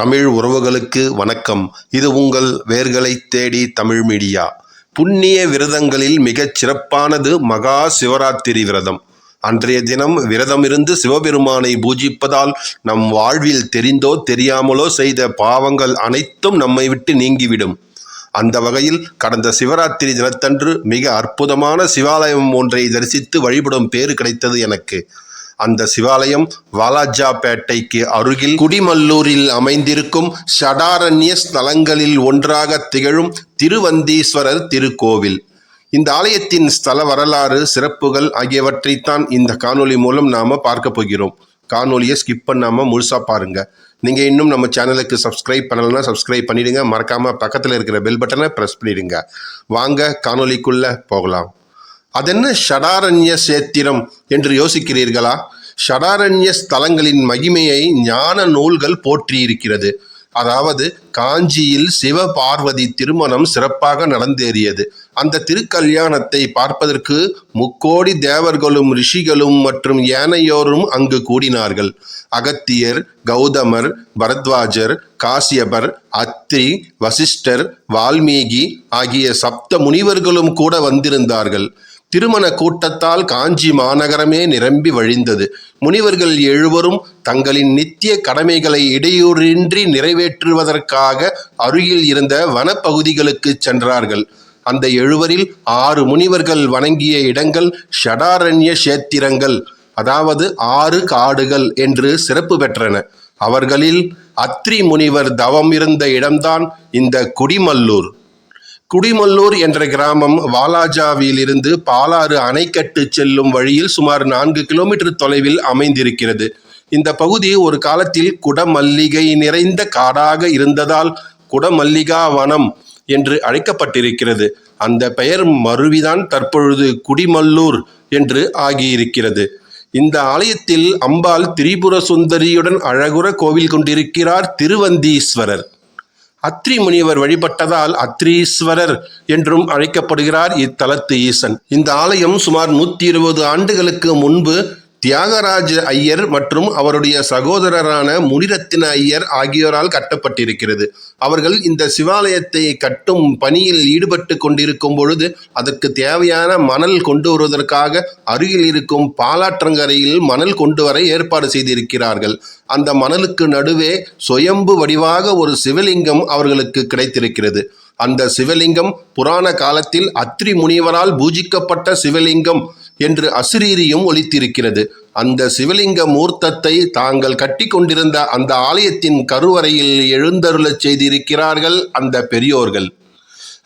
தமிழ் உறவுகளுக்கு வணக்கம். இது உங்கள் வேர்களை தேடி தமிழ் மீடியா. புண்ணிய விரதங்களில் மிகச் சிறப்பானது மகா சிவராத்திரி விரதம். அன்றைய தினம் விரதமிருந்து சிவபெருமானை பூஜிப்பதால் நம் வாழ்வில் தெரிந்தோ தெரியாமலோ செய்த பாவங்கள் அனைத்தும் நம்மை விட்டு நீங்கிவிடும். அந்த வகையில் கடந்த சிவராத்திரி தினத்தன்று மிக அற்புதமான சிவாலயம் ஒன்றை தரிசித்து வழிபடும் பேறு கிடைத்தது எனக்கு. அந்த சிவாலயம் வாலாஜாபேட்டைக்கு அருகில் குடிமல்லூரில் அமைந்திருக்கும் ஷடாரண்ய ஸ்தலங்களில் ஒன்றாக திகழும் திருவந்தீஸ்வரர் திருக்கோவில். இந்த ஆலயத்தின் ஸ்தல வரலாறு சிறப்புகள் ஆகியவற்றைத்தான் இந்த காணொளி மூலம் நாம் பார்க்க போகிறோம். காணொலியை ஸ்கிப் பண்ணாமல் முழுசாக பாருங்க. நீங்கள் இன்னும் நம்ம சேனலுக்கு சப்ஸ்கிரைப் பண்ணலைன்னா சப்ஸ்கிரைப் பண்ணிவிடுங்க மறக்காமல் பக்கத்தில் இருக்கிற பெல் பட்டனை ப்ரெஸ் பண்ணிவிடுங்க வாங்க காணொலிக்குள்ளே போகலாம். அதென்ன ஷடாரண்ய சேத்திரம் என்று யோசிக்கிறீர்களா? ஷடாரண்ய ஸ்தலங்களின் மகிமையை ஞான நூல்கள் போற்றியிருக்கிறது. அதாவது காஞ்சியில் சிவ பார்வதி திருமணம் சிறப்பாக நடந்தேறியது. அந்த திருக்கல்யாணத்தை பார்ப்பதற்கு முக்கோடி தேவர்களும் ரிஷிகளும் மற்றும் ஏனையோரும் அங்கு கூடினார்கள். அகத்தியர் கௌதமர் பரத்வாஜர் காசியபர் அத்ரி வசிஷ்டர் வால்மீகி ஆகிய சப்த முனிவர்களும் கூட வந்திருந்தார்கள். திருமண கூட்டத்தால் காஞ்சி மாநகரமே நிரம்பி வழிந்தது. முனிவர்கள் எழுவரும் தங்களின் நித்திய கடமைகளை இடையூறின்றி நிறைவேற்றுவதற்காக அருகில் இருந்த வனப்பகுதிகளுக்கு சென்றார்கள். அந்த எழுவரில் ஆறு முனிவர்கள் வணங்கிய இடங்கள் ஷடாரண்ய சேத்திரங்கள் அதாவது ஆறு காடுகள் என்று சிறப்பு பெற்றன. அவர்களில் அத்ரி முனிவர் தவம் இருந்த இடம்தான் இந்த குடிமல்லூர். குடிமல்லூர் என்ற கிராமம் வாலாஜாவிலிருந்து பாலாறு அணைக்கட்டு செல்லும் வழியில் சுமார் நான்கு கிலோமீட்டர் தொலைவில் அமைந்திருக்கிறது. இந்த பகுதி ஒரு காலத்தில் குடமல்லிகை நிறைந்த காடாக இருந்ததால் குடமல்லிகா வனம் என்று அழைக்கப்பட்டிருக்கிறது. அந்த பெயர் மருவிதான் தற்பொழுது குடிமல்லூர் என்று ஆகியிருக்கிறது. இந்த ஆலயத்தில் அம்பாள் திரிபுர சுந்தரியுடன் அழகுற கோவில் கொண்டிருக்கிறார் திருவந்தீஸ்வரர். அத்ரி முனிவர் வழிபட்டதால் அத்ரீஸ்வரர் என்றும் அழைக்கப்படுகிறார் இத்தலத்து ஈசன். இந்த ஆலயம் சுமார் நூற்றி இருபது ஆண்டுகளுக்கு முன்பு தியாகராஜ ஐயர் மற்றும் அவருடைய சகோதரரான முனிரத்தின ஐயர் ஆகியோரால் கட்டப்பட்டிருக்கிறது. அவர்கள் இந்த சிவாலயத்தை கட்டும் பணியில் ஈடுபட்டு கொண்டிருக்கும் பொழுது அதற்கு தேவையான மணல் கொண்டு வருவதற்காக அருகில் இருக்கும் பாலாற்றங்கரையில் மணல் கொண்டு வர ஏற்பாடு செய்திருக்கிறார்கள். அந்த மணலுக்கு நடுவே சுயம்பு வடிவாக ஒரு சிவலிங்கம் அவர்களுக்கு கிடைத்திருக்கிறது. அந்த சிவலிங்கம் புராண காலத்தில் அத்ரி முனிவரால் பூஜிக்கப்பட்ட சிவலிங்கம். என்று அசிரீரியும் ஒலித்திருக்கிறது. அந்த சிவலிங்க மூர்த்தத்தை தாங்கள் கட்டி கொண்டிருந்த அந்த ஆலயத்தின் கருவறையில் எழுந்தருளச் செய்திருக்கிறார்கள் அந்த பெரியோர்கள்.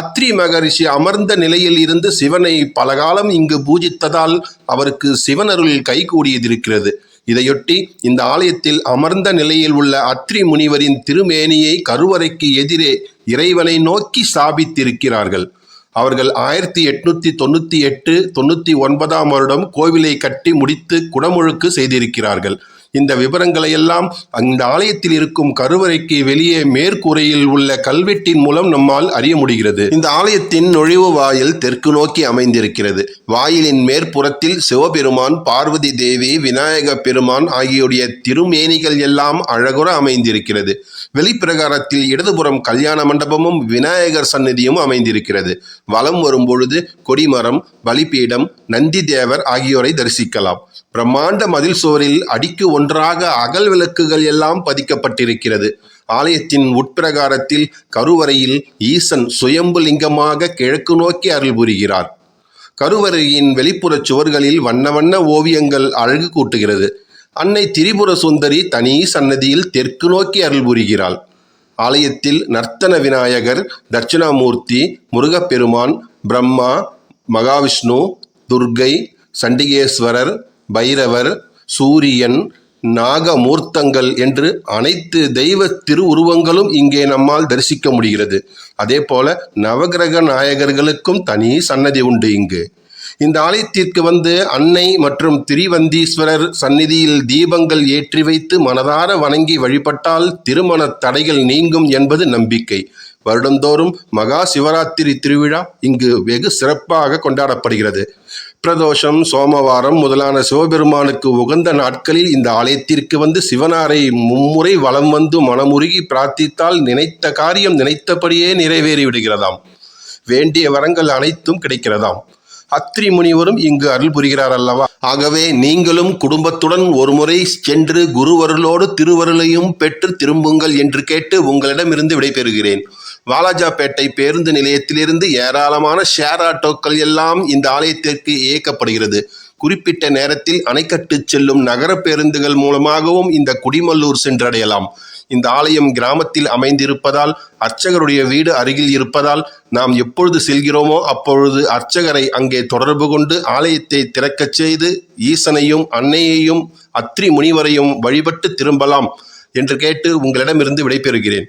அத்ரி மகரிஷி அமர்ந்த நிலையில் இருந்து சிவனை பலகாலம் இங்கு பூஜித்ததால் அவருக்கு சிவனருள் கைகூடியதிருக்கிறது இதையொட்டி இந்த ஆலயத்தில் அமர்ந்த நிலையில் உள்ள அத்ரி முனிவரின் திருமேனியை கருவறைக்கு எதிரே இறைவனை நோக்கி ஸ்தாபித்திருக்கிறார்கள். அவர்கள் ஆயிரத்தி எட்நூத்தி தொண்ணூத்தி எட்டு தொண்ணூத்தி ஒன்பதாம் வருடம் கோவிலை கட்டி முடித்து குடமுழுக்கு செய்திருக்கிறார்கள். இந்த விவரங்களை எல்லாம் அந்த ஆலயத்தில் இருக்கும் கருவறைக்கு வெளியே மேற்கூரையில் உள்ள கல்வெட்டின் மூலம் நம்மால் அறிய முடிகிறது. இந்த ஆலயத்தின் நுழைவு வாயில் தெற்கு நோக்கி அமைந்திருக்கிறது. வாயிலின் மேற்புறத்தில் சிவபெருமான் பார்வதி தேவி விநாயக பெருமான் ஆகியோருடைய திருமேனிகள் எல்லாம் அழகுற அமைந்திருக்கிறது. வெளிப்பிரகாரத்தில் இடதுபுறம் கல்யாண மண்டபமும் விநாயகர் சந்நிதியும் அமைந்திருக்கிறது. வலம் வரும்பொழுது கொடிமரம் பலிபீடம் நந்தி தேவர் ஆகியோரை தரிசிக்கலாம். பிரம்மாண்ட மதில் சுவரில் அடிக்கு ஒன்றாக அகல் விளக்குகள் எல்லாம் பதிக்கப்பட்டிருக்கிறது. ஆலயத்தின் உட்பிரகாரத்தில் கருவறையில் ஈசன் சுயம்பு லிங்கமாக கிழக்கு நோக்கி அருள் புரிகிறார். கருவறையின் வெளிப்புற சுவர்களில் வண்ண வண்ண ஓவியங்கள் அழகு கூட்டுகிறது. அன்னை திரிபுர சுந்தரி தனி சன்னதியில் தெற்கு நோக்கி அருள் புரிகிறாள். ஆலயத்தில் நர்த்தன விநாயகர் தட்சிணாமூர்த்தி முருகப்பெருமான் பிரம்மா மகாவிஷ்ணு துர்கை சண்டிகேஸ்வரர் பைரவர் சூரியன் நாகமூர்த்தங்கள் என்று அனைத்து தெய்வ திருவுருவங்களும் இங்கே நம்மால் தரிசிக்க முடிகிறது. அதே போல நவகிரக நாயகர்களுக்கும் தனி சன்னதி உண்டு இங்கு. இந்த ஆலயத்திற்கு வந்து அன்னை மற்றும் திரிவந்தீஸ்வரர் சந்நிதியில் தீபங்கள் ஏற்றி வைத்து மனதார வணங்கி வழிபட்டால் திருமண தடைகள் நீங்கும் என்பது நம்பிக்கை. வருடந்தோறும் மகா சிவராத்திரி திருவிழா இங்கு வெகு சிறப்பாக கொண்டாடப்படுகிறது. பிரதோஷம் சோமவாரம் முதலான சிவபெருமானுக்கு உகந்த நாட்களில் இந்த ஆலயத்திற்கு வந்து சிவனாரை மும்முறை வலம் வந்து மனமுருகி பிரார்த்தித்தால் நினைத்த காரியம் நினைத்தபடியே நிறைவேறி விடுகிறதாம். வேண்டிய வரங்கள் அனைத்தும் கிடைக்கிறதாம். அத்திரி முனிவரும் இங்கு அருள் புரிகிறார் அல்லவா? ஆகவே நீங்களும் குடும்பத்துடன் ஒருமுறை சென்று குருவருளோடு திருவருளையும் பெற்று திரும்புங்கள் என்று கேட்டு உங்களிடமிருந்து விடைபெறுகிறேன். வாலாஜாபேட்டை பேருந்து நிலையத்திலிருந்து ஏராளமான ஷேர் ஆட்டோக்கள் எல்லாம் இந்த ஆலயத்திற்கு இயக்கப்படுகிறது. குறிப்பிட்ட நேரத்தில் அணைக்கட்டு செல்லும் நகர பேருந்துகள் மூலமாகவும் இந்த குடிமல்லூர் சென்றடையலாம். இந்த ஆலயம் கிராமத்தில் அமைந்திருப்பதால் அர்ச்சகருடைய வீடு அருகில் இருப்பதால் நாம் எப்பொழுது செல்கிறோமோ அப்பொழுது அர்ச்சகரை அங்கே தொடர்பு கொண்டு ஆலயத்தை திறக்கச் செய்து ஈசனையும் அன்னையையும் அத்ரி முனிவரையும் வழிபட்டு திரும்பலாம் என்று கேட்டு உங்களிடமிருந்து விடைபெறுகிறேன்.